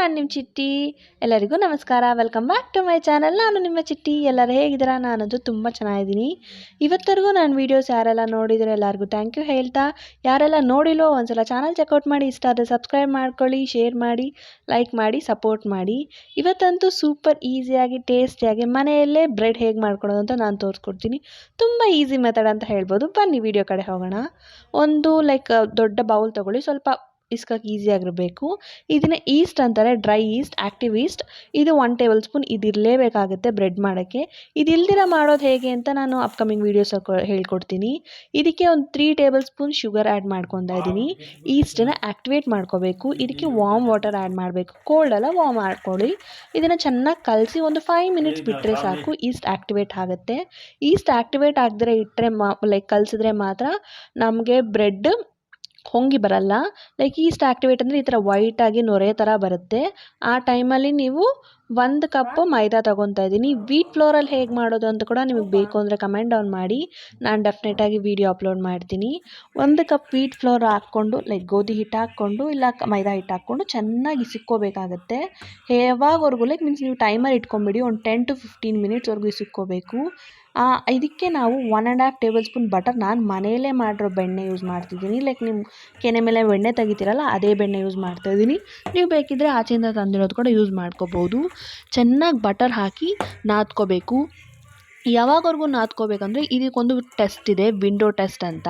ನಾನು ನಿಮ್ಮ ಚಿಟ್ಟಿ. ಎಲ್ಲರಿಗೂ ನಮಸ್ಕಾರ. Welcome back to my channel ನಾನು ನಿಮ್ಮ ಚಿಟ್ಟಿ. ಎಲ್ಲರೂ ಹೇಗಿದ್ದೀರಾ? ನಾನಂತೂ ತುಂಬ ಚೆನ್ನಾಗಿದ್ದೀನಿ. ಇವತ್ತರೆಗೂ ನಾನು ವೀಡಿಯೋಸ್ ಯಾರೆಲ್ಲ ನೋಡಿದರೆ ಎಲ್ಲರಿಗೂ ಥ್ಯಾಂಕ್ ಯು ಹೇಳ್ತಾ. ಯಾರೆಲ್ಲ ನೋಡಿಲ್ಲೋ ಒಂದ್ಸಲ ಚಾನಲ್ ಚೆಕ್ಔಟ್ ಮಾಡಿ, ಇಷ್ಟ ಆದರೆ ಸಬ್ಸ್ಕ್ರೈಬ್ ಮಾಡ್ಕೊಳ್ಳಿ ಶೇರ್ ಮಾಡಿ ಲೈಕ್ ಮಾಡಿ ಸಪೋರ್ಟ್ ಮಾಡಿ. ಇವತ್ತಂತೂ ಸೂಪರ್ ಈಸಿಯಾಗಿ ಟೇಸ್ಟಿಯಾಗಿ ಮನೆಯಲ್ಲೇ ಬ್ರೆಡ್ ಹೇಗೆ ಮಾಡ್ಕೊಳ್ಳೋದು ಅಂತ ನಾನು ತೋರಿಸ್ಕೊಡ್ತೀನಿ. ತುಂಬ ಈಸಿ ಮೆಥಡ್ ಅಂತ ಹೇಳ್ಬೋದು. ಬನ್ನಿ ವಿಡಿಯೋ ಕಡೆ ಹೋಗೋಣ. ಒಂದು ಲೈಕ್ ದೊಡ್ಡ ಬೌಲ್ ತಗೊಳ್ಳಿ. ಸ್ವಲ್ಪ ಇಸ್ಕಕ್ಕೆ ಈಸಿಯಾಗಿರಬೇಕು ಇದನ್ನು ಈಸ್ಟ್ ಅಂತಾರೆ ಡ್ರೈ ಈಸ್ಟ್ ಆ್ಯಕ್ಟಿವ್ ಈಸ್ಟ್ ಇದು ಒನ್ ಟೇಬಲ್ ಸ್ಪೂನ್ ಇದಿರಲೇಬೇಕಾಗುತ್ತೆ ಬ್ರೆಡ್ ಮಾಡೋಕ್ಕೆ. ಇದಿಲ್ದಿರ ಮಾಡೋದು ಹೇಗೆ ಅಂತ ನಾನು ಅಪ್ಕಮಿಂಗ್ ವೀಡಿಯೋಸ್ ಹೇಳ್ಕೊಡ್ತೀನಿ. ಇದಕ್ಕೆ ಒಂದು three tablespoon sugar add ಮಾಡ್ಕೊತಾ ಇದ್ದೀನಿ. ಈಸ್ಟನ್ನು ಆ್ಯಕ್ಟಿವೇಟ್ ಮಾಡ್ಕೋಬೇಕು. ಇದಕ್ಕೆ ವಾಮ್ ವಾಟರ್ ಆ್ಯಡ್ ಮಾಡಬೇಕು. ಕೋಲ್ಡ್ ಅಲ್ಲ ವಾಮ್ ಮಾಡ್ಕೊಳ್ಳಿ. ಇದನ್ನು ಚೆನ್ನಾಗಿ ಕಲಸಿ ಒಂದು ಫೈವ್ ಮಿನಿಟ್ಸ್ ಬಿಟ್ಟರೆ ಸಾಕು ಈಸ್ಟ್ ಆ್ಯಕ್ಟಿವೇಟ್ ಆಗುತ್ತೆ. ಈಸ್ಟ್ ಆ್ಯಕ್ಟಿವೇಟ್ ಆಗದ್ರೆ ಇಟ್ಟರೆ ಲೈಕ್ ಕಲಸಿದ್ರೆ ಮಾತ್ರ ನಮಗೆ ಬ್ರೆಡ್ ಹೊಂಗಿ ಬರಲ್ಲ. ಲೈಕ್ ಈಸ್ಟ್ ಆ್ಯಕ್ಟಿವೇಟ್ ಅಂದರೆ ಈ ಥರ ವೈಟಾಗಿ ನೊರೆ ಥರ ಬರುತ್ತೆ. ಆ ಟೈಮಲ್ಲಿ ನೀವು ಒಂದು ಕಪ್ಪು ಮೈದಾ ತಗೊತಾ ಇದ್ದೀನಿ. ವೀಟ್ ಫ್ಲೋರಲ್ಲಿ ಹೇಗೆ ಮಾಡೋದು ಅಂತ ಕೂಡ ನಿಮಗೆ ಬೇಕು ಅಂದರೆ ಕಮೆಂಟ್ ಡೌನ್ ಮಾಡಿ. ನಾನು ಡೆಫಿನೆಟಾಗಿ ವೀಡಿಯೋ ಅಪ್ಲೋಡ್ ಮಾಡ್ತೀನಿ. ಒಂದು ಕಪ್ ವೀಟ್ ಫ್ಲೋರ್ ಹಾಕ್ಕೊಂಡು ಲೈಕ್ ಗೋಧಿ ಹಿಟ್ಟು ಹಾಕ್ಕೊಂಡು, ಇಲ್ಲ ಮೈದಾ ಹಿಟ್ಟು ಹಾಕ್ಕೊಂಡು ಚೆನ್ನಾಗಿ ಇಸಿಕ್ಕೋಬೇಕಾಗತ್ತೆ ಯಾವಾಗವರೆಗೂ ಲೈಕ್ ಮೀನ್ಸ್ ನೀವು ಟೈಮರ್ ಇಟ್ಕೊಂಬಿಡಿ, ಒಂದು ಟೆನ್ ಟು ಫಿಫ್ಟೀನ್ ಮಿನಿಟ್ಸ್ವರೆಗೂ ಸಿಕ್ಕೋಬೇಕು ಇದಕ್ಕೆ ನಾವು one and half tablespoon butter ನಾನು ಮನೆಯಲ್ಲೇ ಮಾಡಿರೋ ಬೆಣ್ಣೆ ಯೂಸ್ ಮಾಡ್ತಿದ್ದೀನಿ. ಲೈಕ್ ನಿಮ್ಮ ಕೆನೆ ಮೇಲೆ ಬೆಣ್ಣೆ ತೆಗಿತೀರಲ್ಲ, ಅದೇ ಬೆಣ್ಣೆ ಯೂಸ್ ಮಾಡ್ತಾಯಿದ್ದೀನಿ ನೀವು ಬೇಕಿದ್ದರೆ ಆಚೆಯಿಂದ ತಂದಿರೋದು ಕೂಡ ಯೂಸ್ ಮಾಡ್ಕೋಬೋದು. ಚೆನ್ನಾಗಿ ಬಟರ್ ಹಾಕಿ ನಾದ್ಕೋಬೇಕು. ಯಾವಾಗವರೆಗೂ ನಾದ್ಕೋಬೇಕಂದ್ರೆ ಇದಕ್ಕೊಂದು ಟೆಸ್ಟ್ ಇದೆ ವಿಂಡೋ ಟೆಸ್ಟ್ ಅಂತ.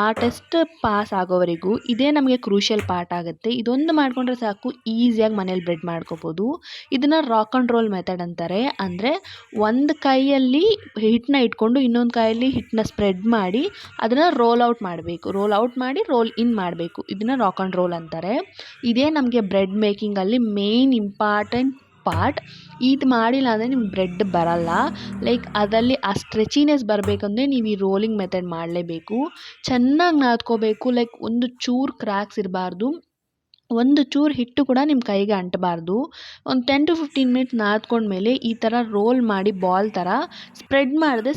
ಆ ಟೆಸ್ಟ್ ಪಾಸ್ ಆಗೋವರೆಗೂ ಇದೇ ನಮಗೆ ಕ್ರೂಷಿಯಲ್ ಪಾರ್ಟ್ ಆಗುತ್ತೆ. ಇದೊಂದು ಮಾಡಿಕೊಂಡ್ರೆ ಸಾಕು ಈಸಿಯಾಗಿ ಮನೇಲಿ ಬ್ರೆಡ್ ಮಾಡ್ಕೋಬೋದು. ಇದನ್ನು ರಾಕ್ ಆ್ಯಂಡ್ ರೋಲ್ ಮೆಥಡ್ ಅಂತಾರೆ. ಅಂದರೆ ಒಂದು ಕೈಯಲ್ಲಿ ಹಿಟ್ಟನ್ನ ಇಟ್ಕೊಂಡು ಇನ್ನೊಂದು ಕೈಯಲ್ಲಿ ಹಿಟ್ಟನ್ನ ಸ್ಪ್ರೆಡ್ ಮಾಡಿ ಅದನ್ನು ರೋಲ್ ಔಟ್ ಮಾಡಬೇಕು. ರೋಲ್ ಔಟ್ ಮಾಡಿ ರೋಲ್ ಇನ್ ಮಾಡಬೇಕು. ಇದನ್ನು ರಾಕ್ ಆ್ಯಂಡ್ ರೋಲ್ ಅಂತಾರೆ. ಇದೇ ನಮಗೆ ಬ್ರೆಡ್ ಮೇಕಿಂಗಲ್ಲಿ ಮೇಯ್ನ್ ಇಂಪಾರ್ಟೆಂಟ್ ಪಾರ್ಟ್ ಇದು ಮಾಡಿಲ್ಲ ಅಂದರೆ ನಿಮ್ಗೆ ಬ್ರೆಡ್ ಬರಲ್ಲ. ಲೈಕ್ ಅದರಲ್ಲಿ ಆ ಸ್ಟ್ರೆಚಿನೆಸ್ ಬರಬೇಕಂದ್ರೆ ನೀವು ಈ ರೋಲಿಂಗ್ ಮೆಥಡ್ ಮಾಡಲೇಬೇಕು. ಚೆನ್ನಾಗಿ ನಾದ್ಕೋಬೇಕು. ಲೈಕ್ ಒಂದು ಚೂರು ಕ್ರ್ಯಾಕ್ಸ್ ಇರಬಾರ್ದು. ಒಂದು ಚೂರು ಹಿಟ್ಟು ಕೂಡ ನಿಮ್ಮ ಕೈಗೆ ಅಂಟಬಾರ್ದು. ಒಂದು ಟೆನ್ ಟು ಫಿಫ್ಟೀನ್ ಮಿನಿಟ್ಸ್ ನಾದ್ಕೊಂಡ್ಮೇಲೆ ಈ ಥರ ರೋಲ್ ಮಾಡಿ ಬಾಲ್ ಥರ ಸ್ಪ್ರೆಡ್ ಮಾಡಿದ್ರೆ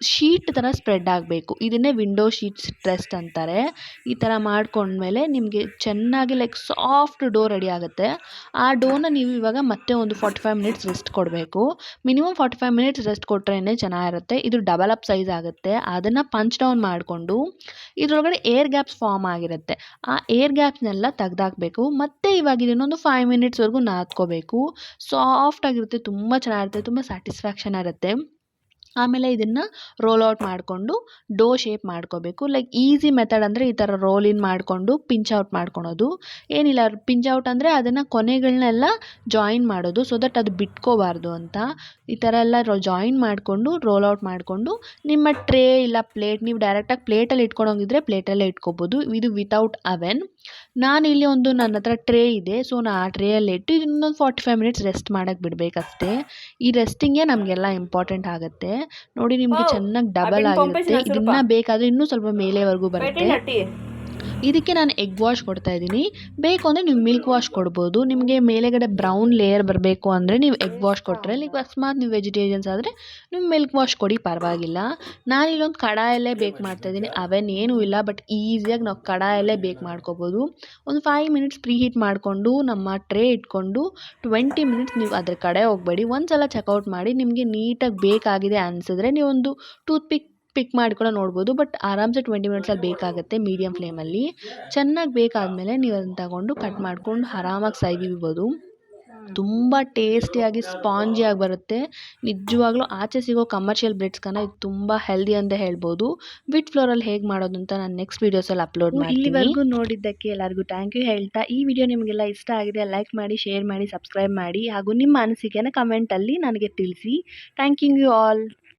ಶೀಟ್ ಥರ ಸ್ಪ್ರೆಡ್ ಆಗಬೇಕು. ಇದನ್ನೇ ವಿಂಡೋ ಶೀಟ್ಸ್ ಟ್ರೆಸ್ಟ್ ಅಂತಾರೆ. ಈ ಥರ ಮಾಡ್ಕೊಂಡ್ಮೇಲೆ ನಿಮಗೆ ಚೆನ್ನಾಗಿ ಲೈಕ್ ಸಾಫ್ಟ್ ಡೋ ರೆಡಿ ಆಗುತ್ತೆ. ಆ ಡೋನ ನೀವು ಇವಾಗ ಮತ್ತೆ ಒಂದು ಫಾರ್ಟಿ ಫೈವ್ ಮಿನಿಟ್ಸ್ ರೆಸ್ಟ್ ಕೊಡಬೇಕು. Minimum forty five minutes rest ಕೊಟ್ರೇ ಚೆನ್ನಾಗಿರುತ್ತೆ. ಇದು ಡಬಲ್ ಅಪ್ ಸೈಜ್ ಆಗುತ್ತೆ. ಅದನ್ನು ಪಂಚ್ ಡೌನ್ ಮಾಡಿಕೊಂಡು ಇದರೊಳಗಡೆ ಏರ್ ಗ್ಯಾಪ್ಸ್ ಫಾರ್ಮ್ ಆಗಿರುತ್ತೆ. ಆ ಏರ್ ಗ್ಯಾಪ್ಸ್ನೆಲ್ಲ ತೆಗ್ದಾಕಬೇಕು. ಮತ್ತೆ ಇವಾಗ ಇದನ್ನೊಂದು ಫೈವ್ ಮಿನಿಟ್ಸ್ವರೆಗೂ ನಾದ್ಕೋಬೇಕು. ಸಾಫ್ಟಾಗಿರುತ್ತೆ ತುಂಬ ಚೆನ್ನಾಗಿರುತ್ತೆ. ತುಂಬ ಸ್ಯಾಟಿಸ್ಫ್ಯಾಕ್ಷನ್ ಇರುತ್ತೆ. ಆಮೇಲೆ ಇದನ್ನು ರೋಲ್ ಔಟ್ ಮಾಡಿಕೊಂಡು ಡೋ ಶೇಪ್ ಮಾಡ್ಕೋಬೇಕು. ಲೈಕ್ ಈಸಿ ಮೆಥಡ್ ಅಂದರೆ ಈ ಥರ ರೋಲ್ ಇನ್ ಮಾಡಿಕೊಂಡು ಪಿಂಚ್ ಔಟ್ ಮಾಡ್ಕೊಳೋದು. ಏನಿಲ್ಲ ಪಿಂಚ್ ಔಟ್ ಅಂದರೆ ಅದನ್ನು ಕೊನೆಗಳನ್ನೆಲ್ಲ ಜಾಯಿನ್ ಮಾಡೋದು. ಸೊ ದಟ್ ಅದು ಬಿಟ್ಕೋಬಾರ್ದು ಅಂತ. ಈ ಥರ ಎಲ್ಲ ಜಾಯಿನ್ ಮಾಡಿಕೊಂಡು ರೋಲ್ ಔಟ್ ಮಾಡಿಕೊಂಡು ನಿಮ್ಮ ಟ್ರೇ ಇಲ್ಲ ಪ್ಲೇಟ್ ನೀವು ಡೈರೆಕ್ಟಾಗಿ ಪ್ಲೇಟಲ್ಲಿ ಇಟ್ಕೊಂಡೋಗಿದ್ರೆ ಪ್ಲೇಟಲ್ಲೇ ಇಟ್ಕೋಬೋದು. ಇದು ವಿತೌಟ್ ಅವೆನ್ ಇಲ್ಲಿ ಒಂದು ನನ್ನ ಹತ್ರ ಟ್ರೇ ಇದೆ. ಸೊ ನಾನು ಆ ಟ್ರೇಯಲ್ಲಿ ಇಟ್ಟು ಇನ್ನೊಂದು ಫಾರ್ಟಿ ಫೈವ್ ಮಿನಿಟ್ಸ್ ರೆಸ್ಟ್ ಮಾಡೋಕ್ಕೆ ಬಿಡಬೇಕಷ್ಟೇ. ಈ ರೆಸ್ಟಿಂಗೇ ನಮಗೆಲ್ಲ ಇಂಪಾರ್ಟೆಂಟ್ ಆಗುತ್ತೆ. ನೋಡಿ ನಿಮಗೆ ಚೆನ್ನಾಗಿ ಡಬಲ್ ಆಗಿರುತ್ತೆ. ಇದನ್ನ ಬೇಕಾದ್ರೆ ಇನ್ನೂ ಸ್ವಲ್ಪ ಮೇಲೆವರೆಗೂ ಬರುತ್ತೆ. ಇದಕ್ಕೆ ನಾನು ಎಗ್ ವಾಶ್ ಕೊಡ್ತಾ ಇದ್ದೀನಿ. ಬೇಕು ಅಂದರೆ ನೀವು ಮಿಲ್ಕ್ ವಾಶ್ ಕೊಡ್ಬೋದು. ನಿಮಗೆ ಮೇಲೆಗಡೆ ಬ್ರೌನ್ ಲೇಯರ್ ಬರಬೇಕು ಅಂದರೆ ನೀವು ಎಗ್ ವಾಶ್ ಕೊಟ್ಟರೆ ಲೈಕ್ ಅಕಸ್ಮಾತ್ ನೀವು ವೆಜಿಟೇರಿಯನ್ಸ್ ಆದರೆ ನೀವು ಮಿಲ್ಕ್ ವಾಶ್ ಕೊಡಿ, ಪರವಾಗಿಲ್ಲ. ನಾನು ಇಲ್ಲೊಂದು ಕಡಾಯಲ್ಲೇ ಬೇಕ್ ಮಾಡ್ತಾಯಿದ್ದೀನಿ ಅವೆನ್ ಏನೂ ಇಲ್ಲ ಬಟ್ ಈಸಿಯಾಗಿ ನಾವು ಕಡಾಯಲ್ಲೇ ಬೇಕ್ ಮಾಡ್ಕೋಬೋದು. ಒಂದು ಫೈವ್ ಮಿನಿಟ್ಸ್ ಪ್ರೀ ಹೀಟ್ ಮಾಡಿಕೊಂಡು, ನಮ್ಮ ಟ್ರೇ ಇಟ್ಕೊಂಡು ಟ್ವೆಂಟಿ ಮಿನಿಟ್ಸ್ ನೀವು ಅದ್ರ ಕಡೆ ಹೋಗಬೇಡಿ. ಒಂದು ಸಲ ಚೆಕ್ಔಟ್ ಮಾಡಿ, ನಿಮಗೆ ನೀಟಾಗಿ ಬೇಕಾಗಿದೆ ಅನಿಸಿದ್ರೆ ನೀವೊಂದು ಟೂತ್ ಪಿಕ್ ಮಾಡಿ ಕೂಡ ನೋಡ್ಬೋದು ಬಟ್ ಆರಾಮ್ಸೆ ಟ್ವೆಂಟಿ ಮಿನಿಟ್ಸಲ್ಲಿ ಬೇಕಾಗುತ್ತೆ ಮೀಡಿಯಮ್ ಫ್ಲೇಮಲ್ಲಿ ಚೆನ್ನಾಗಿ ಬೇಕಾದಮೇಲೆ ನೀವು ಅದನ್ನು ತಗೊಂಡು ಕಟ್ ಮಾಡ್ಕೊಂಡು ಆರಾಮಾಗಿ ಸವಿಬೋದು ತುಂಬ ಟೇಸ್ಟಿಯಾಗಿ ಸ್ಪಾಂಜಿಯಾಗಿ ಬರುತ್ತೆ. ನಿಜವಾಗ್ಲೂ ಆಚೆ ಸಿಗೋ ಕಮರ್ಷಿಯಲ್ ಬ್ರೆಡ್ಸ್ಗನ್ನ ಇದು ತುಂಬ ಹೆಲ್ದಿ ಅಂತ ಹೇಳ್ಬೋದು. ವಿಟ್ ಫ್ಲೋರಲ್ಲಿ ಹೇಗೆ ಮಾಡೋದು ಅಂತ ನಾನು ನೆಕ್ಸ್ಟ್ ವೀಡಿಯೋಸಲ್ಲಿ ಅಪ್ಲೋಡ್ ಮಾಡಿ ಇಲ್ಲಿವರೆಗೂ ನೋಡಿದ್ದಕ್ಕೆ ಎಲ್ಲರಿಗೂ ಥ್ಯಾಂಕ್ ಯು ಹೇಳ್ತಾ ಈ ವಿಡಿಯೋ ನಿಮಗೆಲ್ಲ ಇಷ್ಟ ಆಗಿದೆ ಲೈಕ್ ಮಾಡಿ ಶೇರ್ ಮಾಡಿ ಸಬ್ಸ್ಕ್ರೈಬ್ ಮಾಡಿ ಹಾಗೂ ನಿಮ್ಮ ಅನಿಸಿಕೆನ ಕಮೆಂಟಲ್ಲಿ ನನಗೆ ತಿಳಿಸಿ. Thank you all